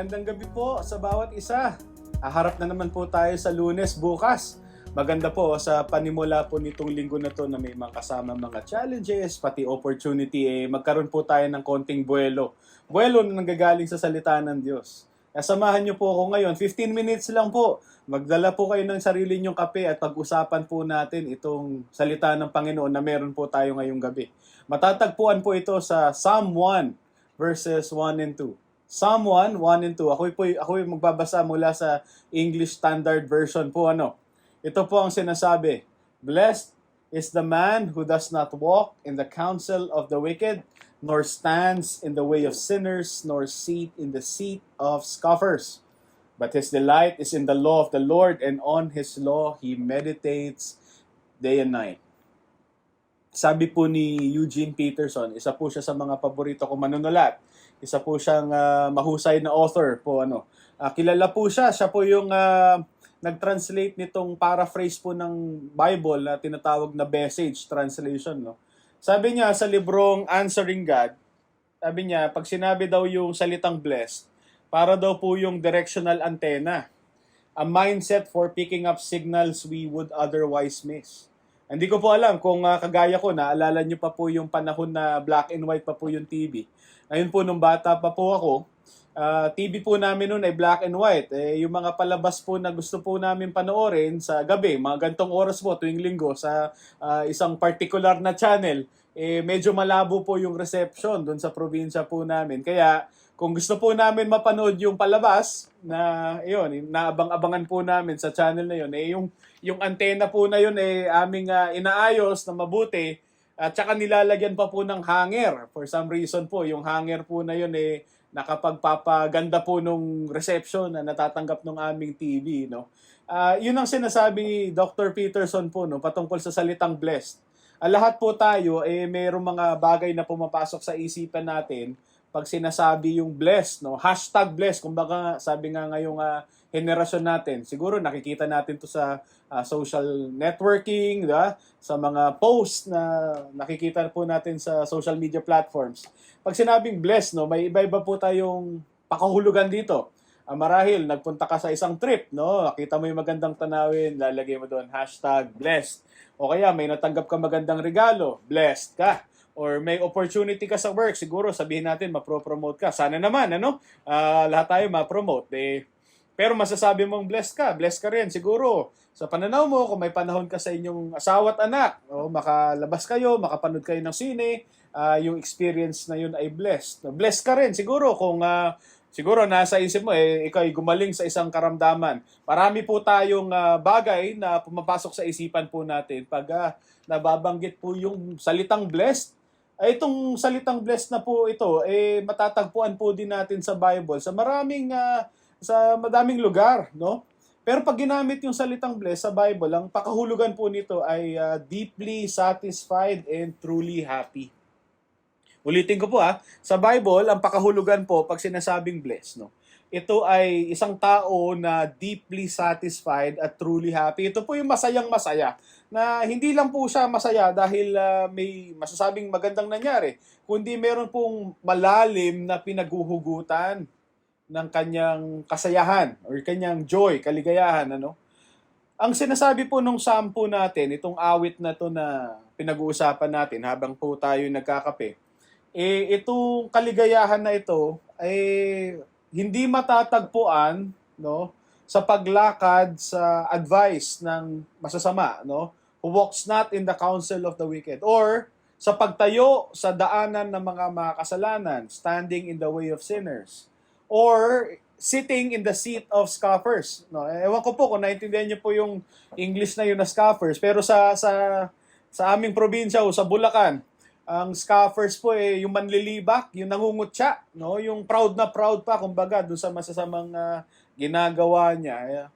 Magandang gabi po sa bawat isa. Aharap na naman po tayo sa lunes bukas. Maganda po sa panimula po nitong linggo na to na may mga kasama mga challenges, pati opportunity, eh, magkaroon po tayo ng konting buwelo. Buwelo na nanggagaling sa salita ng Diyos. Kaya samahan niyo po ako ngayon. 15 minutes lang po. Magdala po kayo ng sarili niyong kape at pag-usapan po natin itong salita ng Panginoon na meron po tayo ngayong gabi. Matatagpuan po ito sa Psalm 1 verses 1 and 2. Psalm 1, 1 and 2. Ako po ako yung magbabasa mula sa English Standard Version po ano. Ito po ang sinasabi. Blessed is the man who does not walk in the counsel of the wicked, nor stands in the way of sinners, nor seat in the seat of scoffers. But his delight is in the law of the Lord, and on his law he meditates day and night. Sabi po ni Eugene Peterson, isa po siya sa mga paborito kong manunulat. Isa po siyang ah, mahusay na author po ano. Ah, kilala po siya, siya po yung ah, nag-translate nitong paraphrase po ng Bible na tinatawag na message translation no. Sabi niya sa librong Answering God, sabi niya pag sinabi daw yung salitang blessed, para daw po yung directional antenna. A mindset for picking up signals we would otherwise miss. Hindi ko po alam kung ah, kagaya ko, naalala niyo pa po yung panahon na black and white pa po yung TV. Ngayon po, nung bata pa po ako, ah, TV po namin noon ay black and white. Eh, yung mga palabas po na gusto po namin panoorin sa gabi, mga gantong oras po tuwing linggo sa ah, isang particular na channel, eh, medyo malabo po yung reception doon sa probinsya po namin. Kaya kung gusto po namin mapanood yung palabas na yun, naabang-abangan po namin sa channel na yun, eh yung yung antena po na yun eh aming ah, inaayos na mabuti at saka nilalagyan pa po ng hanger. For some reason po, yung hanger po na yun eh nakapagpapaganda po nung reception na natatanggap ng aming TV, no. Ah, yun ang sinasabi ni Dr. Peterson po no patungkol sa salitang blessed. Ah, lahat po tayo eh mayroong mga bagay na pumapasok sa isipan natin pag sinasabi yung blessed, no? Hashtag blessed, kumbaga sabi nga ngayong ah, henerasyon natin. Siguro nakikita natin to sa ah, social networking, da? sa mga posts na nakikita po natin sa social media platforms. Pag sinabing blessed, no, may iba-iba po tayong pakahulugan dito. Ah, marahil, nagpunta ka sa isang trip, no? Nakita mo yung magandang tanawin, lalagay mo doon, hashtag blessed. O kaya, may natanggap ka magandang regalo, blessed ka or may opportunity ka sa work, siguro sabihin natin mapro-promote ka. Sana naman, ano? Ah, lahat tayo ma-promote. Eh, pero masasabi mong blessed ka, blessed ka rin siguro. Sa pananaw mo, kung may panahon ka sa inyong asawa at anak, o makalabas kayo, makapanood kayo ng sine, ah, yung experience na yun ay blessed. Blessed ka rin siguro kung ah, siguro nasa isip mo, eh, ikaw ay gumaling sa isang karamdaman. Marami po tayong ah, bagay na pumapasok sa isipan po natin pag ah, nababanggit po yung salitang blessed ay itong salitang blessed na po ito, eh matatagpuan po din natin sa Bible sa maraming ah, sa madaming lugar, no? Pero pag ginamit yung salitang blessed sa Bible, ang pakahulugan po nito ay ah, deeply satisfied and truly happy. Ulitin ko po ah, sa Bible, ang pakahulugan po pag sinasabing blessed, no? Ito ay isang tao na deeply satisfied at truly happy. Ito po yung masayang masaya na hindi lang po siya masaya dahil ah, may masasabing magandang nangyari, kundi meron pong malalim na pinaguhugutan ng kanyang kasayahan or kanyang joy, kaligayahan, ano? Ang sinasabi po nung sampu natin, itong awit na to na pinag-uusapan natin habang po tayo nagkakape, eh itong kaligayahan na ito eh hindi matatagpuan, no? sa paglakad sa advice ng masasama, no? Who walks not in the counsel of the wicked. Or sa pagtayo sa daanan ng mga makasalanan, standing in the way of sinners. Or sitting in the seat of scoffers. No, ewan ko po kung naintindihan niyo po yung English na yun na scoffers, pero sa sa sa aming probinsya o sa Bulacan, ang scoffers po eh yung manlilibak, yung nangungutya, no, yung proud na proud pa kumbaga doon sa masasamang ah, ginagawa niya.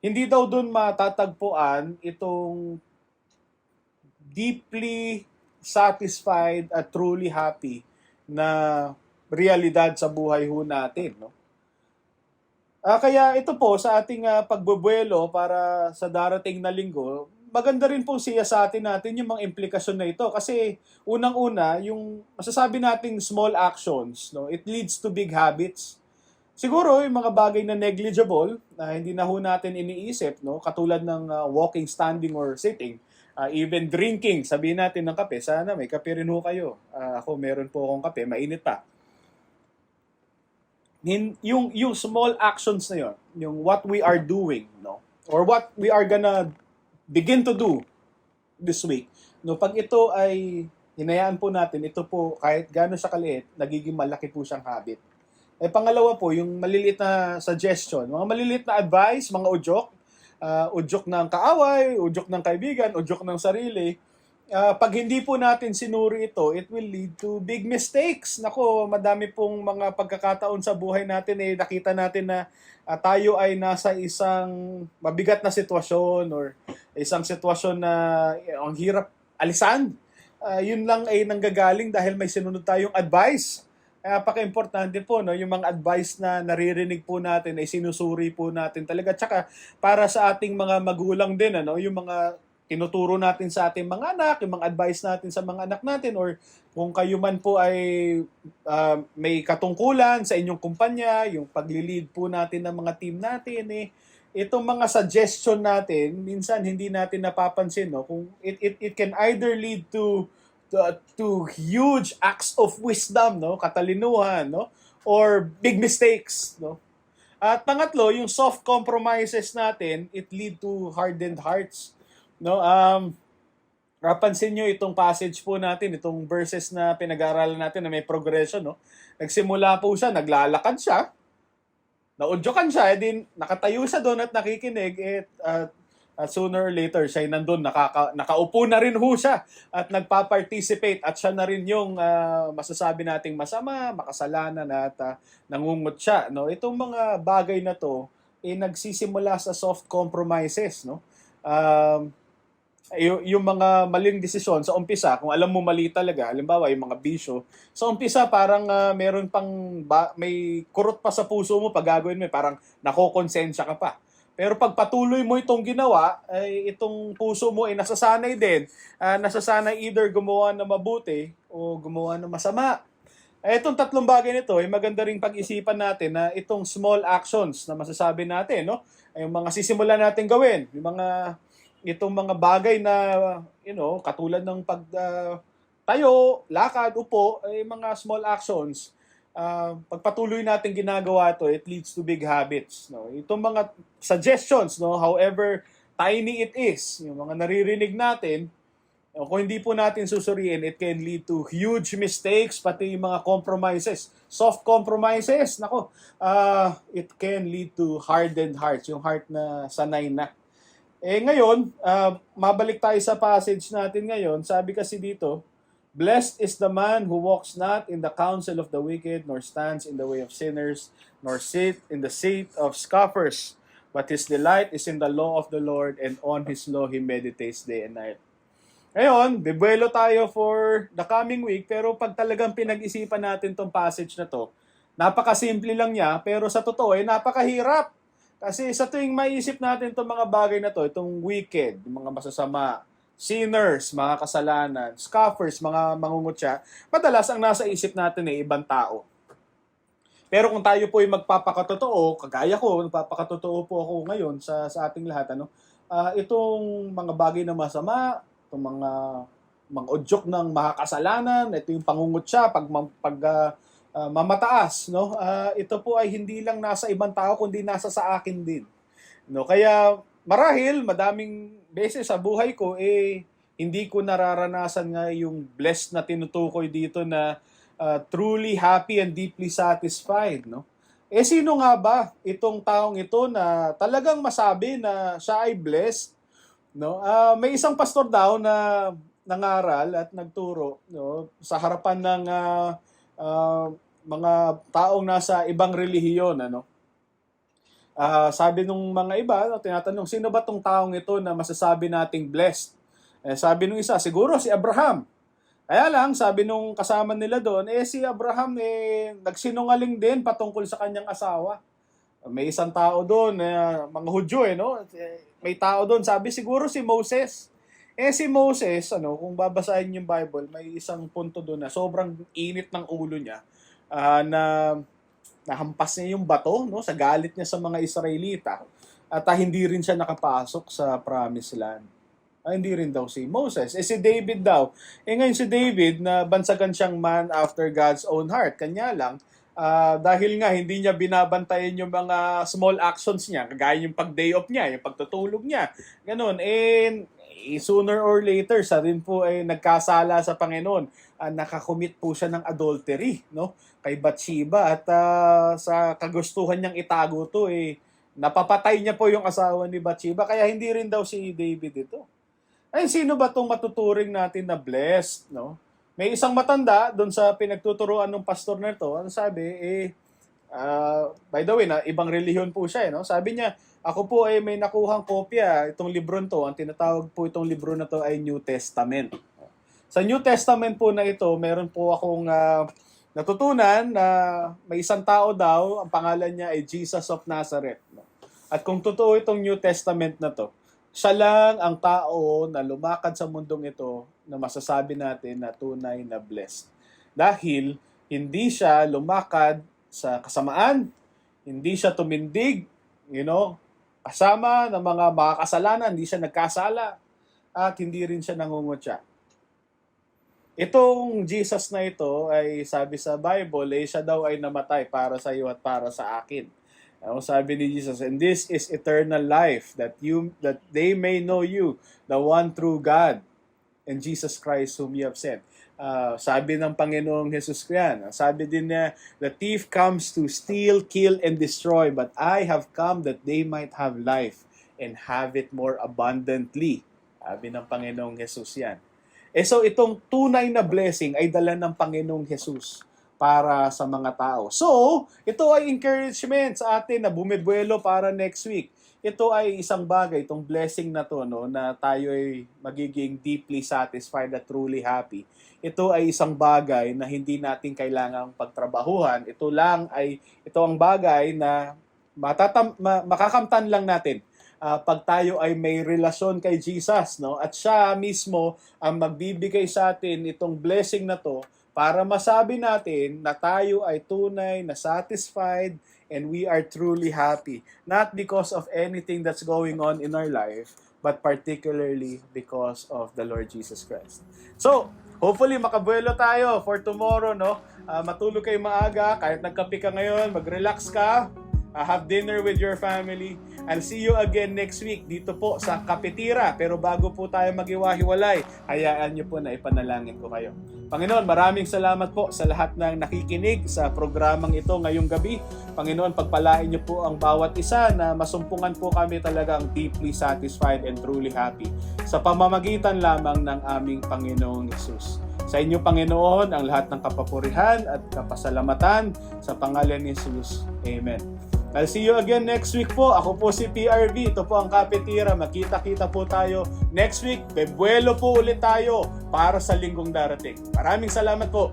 Hindi daw doon matatagpuan itong deeply satisfied at truly happy na realidad sa buhay ho natin, no? Ah, kaya ito po sa ating ah, pagbubuelo para sa darating na linggo, maganda rin po siya sa atin natin yung mga implikasyon na ito kasi unang-una yung masasabi nating small actions, no, it leads to big habits. Siguro yung mga bagay na negligible na hindi na ho natin iniisip, no? Katulad ng ah, walking, standing or sitting, Ah, even drinking, sabihin natin ng kape, sana may kape rin ho kayo. Ah, ako meron po akong kape, mainit pa. Yung yung small actions na yon, yung what we are doing, no? Or what we are gonna begin to do this week. No, pag ito ay hinayaan po natin, ito po kahit gaano siya kaliit, nagiging malaki po siyang habit. Eh pangalawa po, yung maliliit na suggestion, mga maliliit na advice, mga udyok, ah, udyok ng kaaway, udyok ng kaibigan, udyok ng sarili. Ah, pag hindi po natin sinuri ito, it will lead to big mistakes. Nako, madami pong mga pagkakataon sa buhay natin eh nakita natin na ah, tayo ay nasa isang mabigat na sitwasyon or isang sitwasyon na eh, ang hirap alisan. Ah, yun lang ay nanggagaling dahil may sinunod tayong advice. Kaya paka-importante po, no, yung mga advice na naririnig po natin ay sinusuri po natin talaga. Tsaka para sa ating mga magulang din, ano, yung mga tinuturo natin sa ating mga anak, yung mga advice natin sa mga anak natin, or kung kayo man po ay ah, may katungkulan sa inyong kumpanya, yung pagli-lead po natin ng mga team natin, eh, itong mga suggestion natin, minsan hindi natin napapansin, no? Kung it, it, it can either lead to to, to huge acts of wisdom, no? Katalinuhan, no? Or big mistakes, no? At pangatlo, yung soft compromises natin, it lead to hardened hearts. No, um, napansin nyo itong passage po natin, itong verses na pinag-aaralan natin na may progression, no? Nagsimula po siya, naglalakad siya, naudyokan siya, edi nakatayo siya doon at nakikinig, at at at sooner or later, siya nandun, nakaka, nakaupo na rin ho siya at nagpa-participate at siya na rin yung ah, masasabi nating masama, makasalanan at ah, nangungut siya. No? Itong mga bagay na to, eh, nagsisimula sa soft compromises. No? Um, yung, yung mga maling desisyon sa umpisa, kung alam mo mali talaga, halimbawa yung mga bisyo, sa umpisa parang ah, meron pang, ba, may kurot pa sa puso mo pag gagawin mo, eh, parang nakokonsensya ka pa. Pero pag patuloy mo itong ginawa, ay itong puso mo ay nasasanay din. Ah, nasasanay either gumawa na mabuti o gumawa na masama. Eh, itong tatlong bagay nito, ay maganda ring pag-isipan natin na itong small actions na masasabi natin, no? Ay, yung mga sisimulan natin gawin, yung mga itong mga bagay na you know, katulad ng pag ah, tayo, lakad, upo, ay mga small actions. Ah, pagpatuloy natin ginagawa to, it leads to big habits, no? Itong mga suggestions, no, however tiny it is, yung mga naririnig natin, kung hindi po natin susuriin, it can lead to huge mistakes, pati yung mga compromises. Soft compromises, nako, ah it can lead to hardened hearts, yung heart na sanay na. Eh ngayon, ah, mabalik tayo sa passage natin ngayon. Sabi kasi dito, Blessed is the man who walks not in the counsel of the wicked, nor stands in the way of sinners, nor sit in the seat of scoffers. But his delight is in the law of the Lord, and on his law he meditates day and night. Ngayon, bibuelo tayo for the coming week, pero pag talagang pinag-isipan natin tong passage na to, napakasimple lang niya, pero sa totoo ay napakahirap. Kasi sa tuwing maisip natin itong mga bagay na to, itong wicked, yung mga masasama, sinners, mga kasalanan, scoffers, mga mangungutya, madalas ang nasa isip natin ay ibang tao. Pero kung tayo po ay magpapakatotoo, kagaya ko, magpapakatotoo po ako ngayon sa, sa ating lahat, ano, ah, itong mga bagay na masama, itong mga mga udyok ng makakasalanan, ito yung pangungutya, pag, pag ah, ah, mamataas, no? Ah, ito po ay hindi lang nasa ibang tao, kundi nasa sa akin din. No, kaya marahil madaming beses sa buhay ko eh hindi ko nararanasan nga yung blessed na tinutukoy dito na uh, truly happy and deeply satisfied, no? Eh sino nga ba itong taong ito na talagang masabi na siya ay blessed, no? Ah, may isang pastor daw na nangaral at nagturo, no, sa harapan ng ah, ah, mga taong nasa ibang relihiyon, ano? Ah, sabi nung mga iba, no, tinatanong, sino ba tong taong ito na masasabi nating blessed? Eh, sabi nung isa, siguro si Abraham. Kaya lang, sabi nung kasama nila doon, eh si Abraham eh, nagsinungaling din patungkol sa kanyang asawa. May isang tao doon, eh, mga Hudyo eh, no? Eh, May tao doon, sabi siguro si Moses. Eh si Moses, ano, kung babasahin yung Bible, may isang punto doon na sobrang init ng ulo niya ah, na nahampas niya yung bato no sa galit niya sa mga Israelita at ah, hindi rin siya nakapasok sa promised land. Ah, hindi rin daw si Moses. Eh si David daw. Eh ngayon si David na bansagan siyang man after God's own heart. Kanya lang, ah, dahil nga hindi niya binabantayan yung mga small actions niya, kagaya yung pag-day off niya, yung pagtutulog niya. Ganun. Eh, sooner or later, sa rin po ay nagkasala sa Panginoon. Ah, nakakommit po siya ng adultery, no? Kay Bathsheba at ah, sa kagustuhan niyang itago to eh napapatay niya po yung asawa ni Bathsheba kaya hindi rin daw si David ito. Ay sino ba tong matuturing natin na blessed, no? May isang matanda doon sa pinagtuturuan ng pastor na ito, ano sabi, eh, ah, by the way, na ibang relihiyon po siya, eh, no? Sabi niya, ako po ay may nakuhang kopya, itong libro to, ang tinatawag po itong libro na to ay New Testament. Sa New Testament po na ito, meron po akong ah, natutunan na may isang tao daw, ang pangalan niya ay Jesus of Nazareth. no? At kung totoo itong New Testament na to, siya lang ang tao na lumakad sa mundong ito na masasabi natin na tunay na blessed. Dahil hindi siya lumakad sa kasamaan, hindi siya tumindig, you know, kasama ng mga makakasalanan, hindi siya nagkasala, at hindi rin siya nangungutya. Itong Jesus na ito ay sabi sa Bible, eh, siya daw ay namatay para sa iyo at para sa akin. Ang sabi ni Jesus, and this is eternal life, that you that they may know you, the one true God, and Jesus Christ whom you have sent. Ah, sabi ng Panginoong Jesus ko yan. Sabi din niya, the thief comes to steal, kill, and destroy, but I have come that they might have life and have it more abundantly. Sabi ng Panginoong Jesus yan. Eh so itong tunay na blessing ay dala ng Panginoong Jesus para sa mga tao. So, ito ay encouragement sa atin na bumibuelo para next week. Ito ay isang bagay, itong blessing na to, no, na tayo ay magiging deeply satisfied at truly happy. Ito ay isang bagay na hindi natin kailangang pagtrabahuhan. Ito lang ay, ito ang bagay na matatam, ma, makakamtan lang natin ah, pag tayo ay may relasyon kay Jesus, no? At siya mismo ang magbibigay sa atin itong blessing na to para masabi natin na tayo ay tunay na satisfied and we are truly happy. Not because of anything that's going on in our life, but particularly because of the Lord Jesus Christ. So, hopefully makabuelo tayo for tomorrow, no? Ah, matulog kayo maaga, kahit nagkape ka ngayon, mag-relax ka, ah, have dinner with your family. I'll see you again next week dito po sa Kapitira. Pero bago po tayo magiwahiwalay, hayaan niyo po na ipanalangin ko kayo. Panginoon, maraming salamat po sa lahat ng nakikinig sa programang ito ngayong gabi. Panginoon, pagpalain niyo po ang bawat isa na masumpungan po kami talagang deeply satisfied and truly happy sa pamamagitan lamang ng aming Panginoong Yesus. Sa inyo, Panginoon, ang lahat ng kapapurihan at kapasalamatan sa pangalan ni Jesus. Amen. I'll see you again next week po. Ako po si PRV. Ito po ang Kapitira. Makita-kita po tayo next week. Bebuelo po ulit tayo para sa linggong darating. Maraming salamat po.